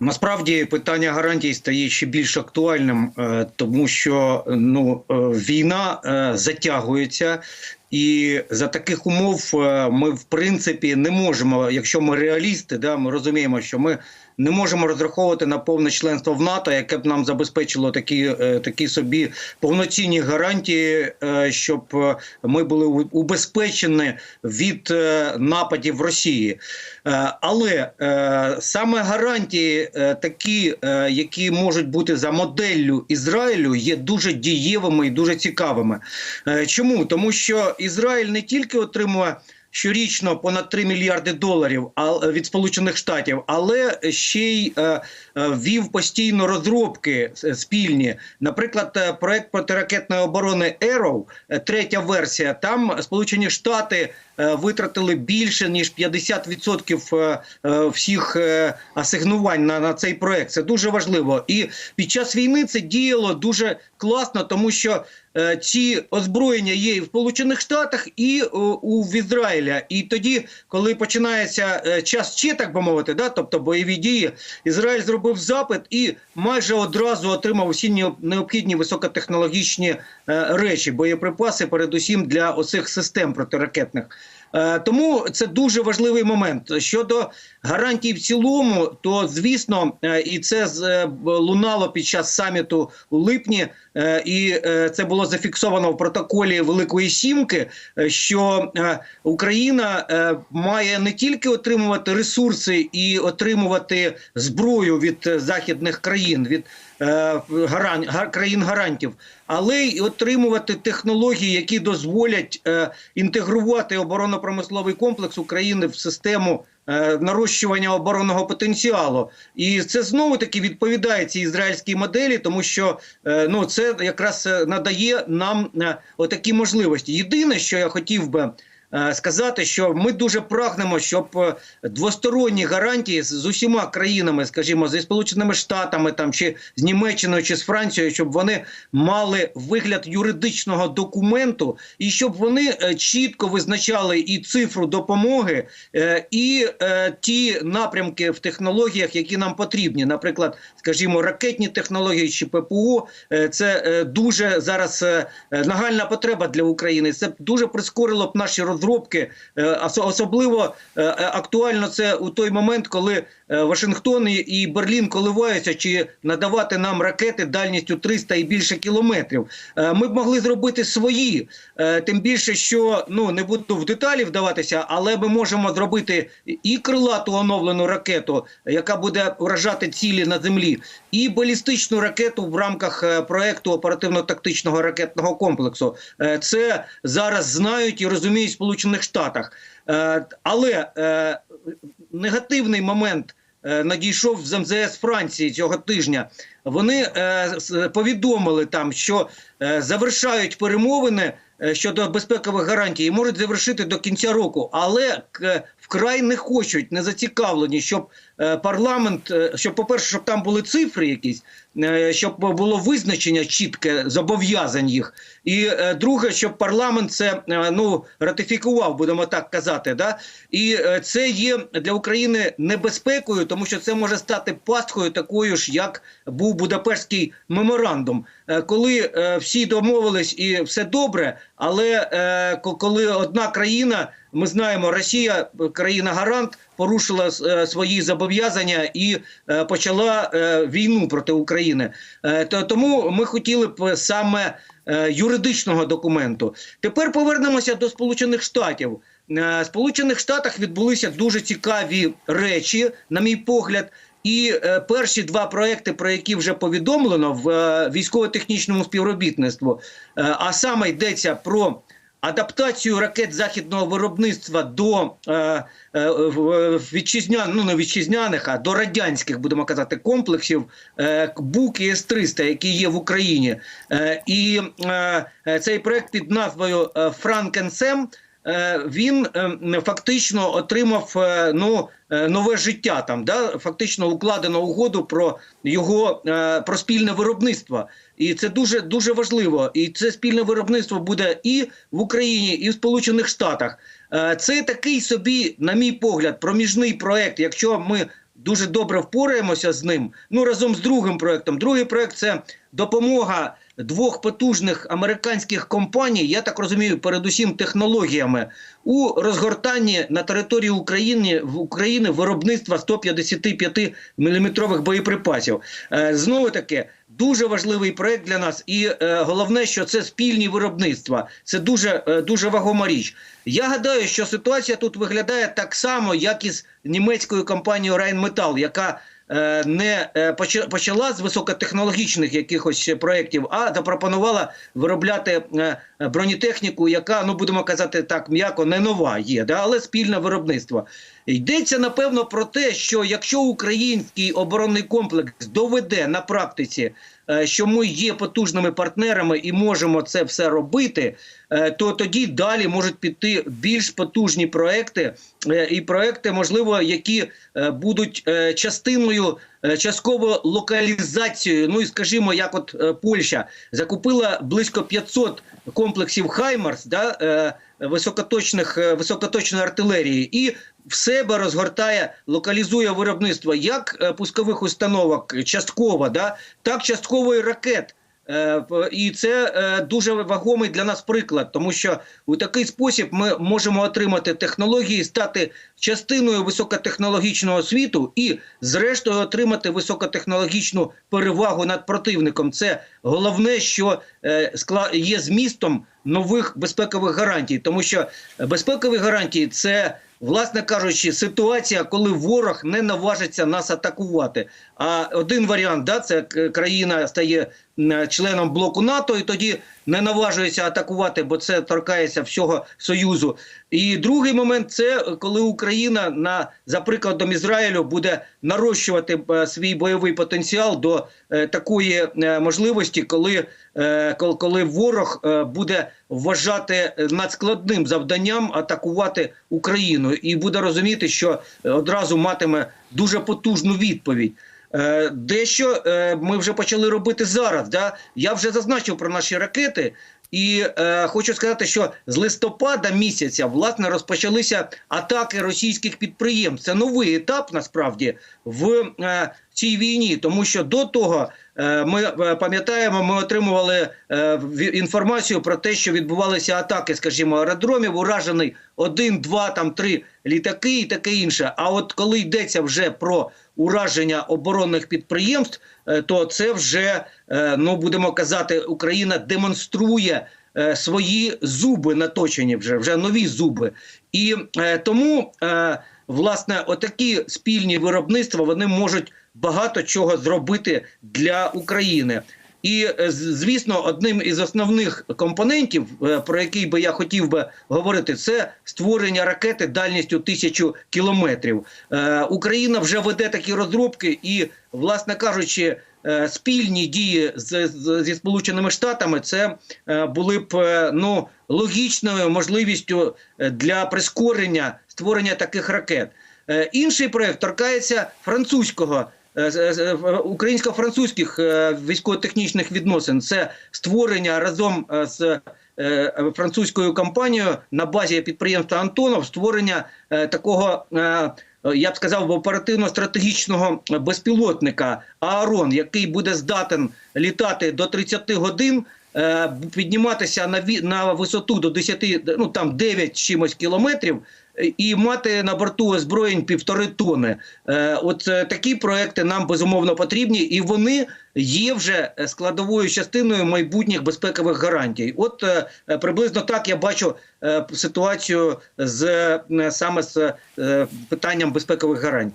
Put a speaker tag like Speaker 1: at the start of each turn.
Speaker 1: Насправді питання гарантій стає ще більш актуальним, е, тому що ну е, війна е, затягується, і за таких умов ми в принципі не можемо, якщо ми реалісти, да ми розуміємо, що ми не можемо розраховувати на повне членство в НАТО, яке б нам забезпечило такі, е, такі собі повноцінні гарантії, е, щоб е, ми були убезпечені від нападів Росії. Але саме гарантії, такі, які можуть бути за моделлю Ізраїлю, є дуже дієвими і дуже цікавими. Чому? Тому що Ізраїль не тільки отримує. Щорічно понад 3 мільярди доларів а- від Сполучених Штатів, але ще й е, е, вів постійно розробки е, спільні. Наприклад, е, проект протиракетної оборони Arrow, е, третя версія. Там Сполучені Штати е, витратили більше ніж 50% е, е, всіх е, асигнувань на, на цей проект. Це дуже важливо. І під час війни це діяло дуже класно, тому що е, ці озброєння є і в Сполучених Штатах, і е, у в Ізраїля. І тоді, коли починається е, час чи так би мовити, да, тобто бойові дії, Ізраїль зробив запит і майже одразу отримав усі необ- необхідні високотехнологічні е, речі, боєприпаси, передусім для оцих систем протиракетних. Е, Тому це дуже важливий момент. Щодо гарантій в цілому, то звісно, е, і це е, лунало під час саміту у липні, і це було зафіксовано в протоколі Великої Сімки, що Україна має не тільки отримувати ресурси і отримувати зброю від західних країн, від гаран- країн гарантів, але й отримувати технології, які дозволять інтегрувати оборонно-промисловий комплекс України в систему. е, Нарощування оборонного потенціалу, і це знову таки відповідає цій ізраїльській моделі, тому що е, ну це якраз е, надає нам е, отакі можливості. Єдине, що я хотів би сказати, що ми дуже прагнемо, щоб е, двосторонні гарантії з, усіма країнами, скажімо, зі Сполученими Штатами, там чи з Німеччиною, чи з Францією, щоб вони мали вигляд юридичного документу, і щоб вони е, чітко визначали і цифру допомоги, е, і е, ті напрямки в технологіях, які нам потрібні, наприклад, скажімо, ракетні технології чи ППО, е, це е, дуже зараз е, е, нагальна потреба для України. Це дуже прискорило б наші розробки, е, осо- особливо е, е, актуально це у той момент, коли Вашингтон і- Берлін коливаються, чи надавати нам ракети дальністю 300 і більше кілометрів. Е, Ми б могли зробити свої, е, тим більше, що ну не буду в деталі вдаватися, але ми можемо зробити і крилату оновлену ракету, яка буде вражати цілі на землі, і балістичну ракету в рамках е, проекту оперативно-тактичного ракетного комплексу. Е, Це зараз знають і розуміють в Сполучених Штатах. Е, Але е, негативний момент е, надійшов з МЗС Франції цього тижня. Вони повідомили там, що завершають перемовини щодо безпекових гарантій і можуть завершити до кінця року, але вкрай не хочуть, не зацікавлені, щоб е, парламент, е, щоб, по-перше, щоб там були цифри якісь, е, щоб було визначення чітке зобов'язань їх. І друге, щоб парламент це ну ратифікував, будемо так казати. Да? І це є для України небезпекою, тому що це може стати пасткою такою ж, як був Будапештський меморандум, коли всі домовились і все добре. Але коли одна країна, ми знаємо, Росія, е, країна гарант, порушила е, свої зобов'язання і е, почала війну проти України. Тому ми хотіли б саме юридичного документу. Тепер повернемося до Сполучених Штатів. Сполучених Штатах відбулися дуже цікаві речі, на мій погляд. І е, перші два проекти, про які вже повідомлено в е, військово-технічному співробітництву, е, а саме йдеться про адаптацію ракет західного виробництва до е, е, вітчизняних, ну не вітчизняних, а до радянських, будемо казати, комплексів е, БУК і С-300, які є в Україні. Е, і е, цей проект під назвою е, Франкенсем. Е, Він е, фактично отримав е, ну нове життя там, да фактично укладено угоду про його про спільне виробництво, і це дуже дуже важливо. І це спільне виробництво буде і в Україні, і в Сполучених Штатах. Це такий собі, на мій погляд, проміжний проект. Якщо ми дуже добре впораємося з ним. Ну разом з другим проектом. Другий проект це допомога двох потужних американських компаній. Я так розумію, передусім технологіями у розгортанні на території України в України виробництва 155 мм боєприпасів. Е, знову таки. Дуже важливий проект для нас, і е, головне, що це спільні виробництва. Це дуже е, дуже вагома річ. Я гадаю, що ситуація тут виглядає так само, як і з німецькою компанією Rheinmetall, яка не е, почала з високотехнологічних якихось проєктів, а запропонувала виробляти е, бронетехніку, яка, ну будемо казати так м'яко, не нова є, да, але спільне виробництво. Йдеться напевно про те, що якщо український оборонний комплекс доведе на практиці, е, що ми є потужними партнерами і можемо це все робити, е, то тоді далі можуть піти більш потужні проекти, е, і проекти, можливо, які е, будуть е, частиною. е, Частково локалізацією, ну і скажімо, як от е, Польща закупила близько 500 комплексів Хаймарс, да, е, високоточних е, високоточної артилерії, і в себе розгортає, локалізує виробництво як е, пускових установок частково, да, так частково і ракет. Е, І це е, дуже вагомий для нас приклад, тому що у такий спосіб ми можемо отримати технології, стати частиною високотехнологічного світу і, зрештою, отримати високотехнологічну перевагу над противником. Це головне, що є змістом нових безпекових гарантій, тому що безпекові гарантії це. Власне кажучи, ситуація, коли ворог не наважиться нас атакувати. А один варіант, да, це країна стає членом блоку НАТО, і тоді не наважується атакувати, бо це торкається всього союзу. І другий момент це коли Україна на за прикладом Ізраїлю буде нарощувати е, свій бойовий потенціал до е, такої е, можливості, коли, коли ворог буде вважати надскладним завданням атакувати Україну, і буде розуміти, що одразу матиме дуже потужну відповідь. Е, Дещо е, ми вже почали робити зараз. Да? Я вже зазначив про наші ракети, і е, хочу сказати, що з листопада місяця власне розпочалися атаки російських підприємств. Це новий етап насправді в е, цій війні, тому що до того. е, Ми е, пам'ятаємо, ми отримували е, інформацію про те, що відбувалися атаки, скажімо, аеродромів, уражений один, два, там три літаки і таке інше. А от коли йдеться вже про ураження оборонних підприємств, е, то це вже е, ну будемо казати, Україна демонструє е, свої зуби наточені вже вже нові зуби, і тому власне отакі спільні виробництва вони можуть багато чого зробити для України. І е, звісно, одним із основних компонентів, е, про який би я хотів би говорити, це створення ракети дальністю тисячу кілометрів. Е, Україна вже веде такі розробки, і, власне кажучи, спільні дії зі Сполученими Штатами це були б ну логічною можливістю для прискорення створення таких ракет. Інший проект торкається французького українсько-французьких е, військово-технічних відносин. Це створення разом е, з е, французькою компанією на базі підприємства Антонов, створення е, такого. е, Я б сказав, оперативно-стратегічного безпілотника Аарон, який буде здатен літати до 30 годин, е, підніматися на на висоту до 10, ну там 9 чимось кілометрів, е, і мати на борту озброєнь півтори тони. Е, От е, такі проекти нам безумовно потрібні, і вони є вже складовою частиною майбутніх безпекових гарантій. От е, приблизно так я бачу ситуацію з саме з питанням безпекових гарантій.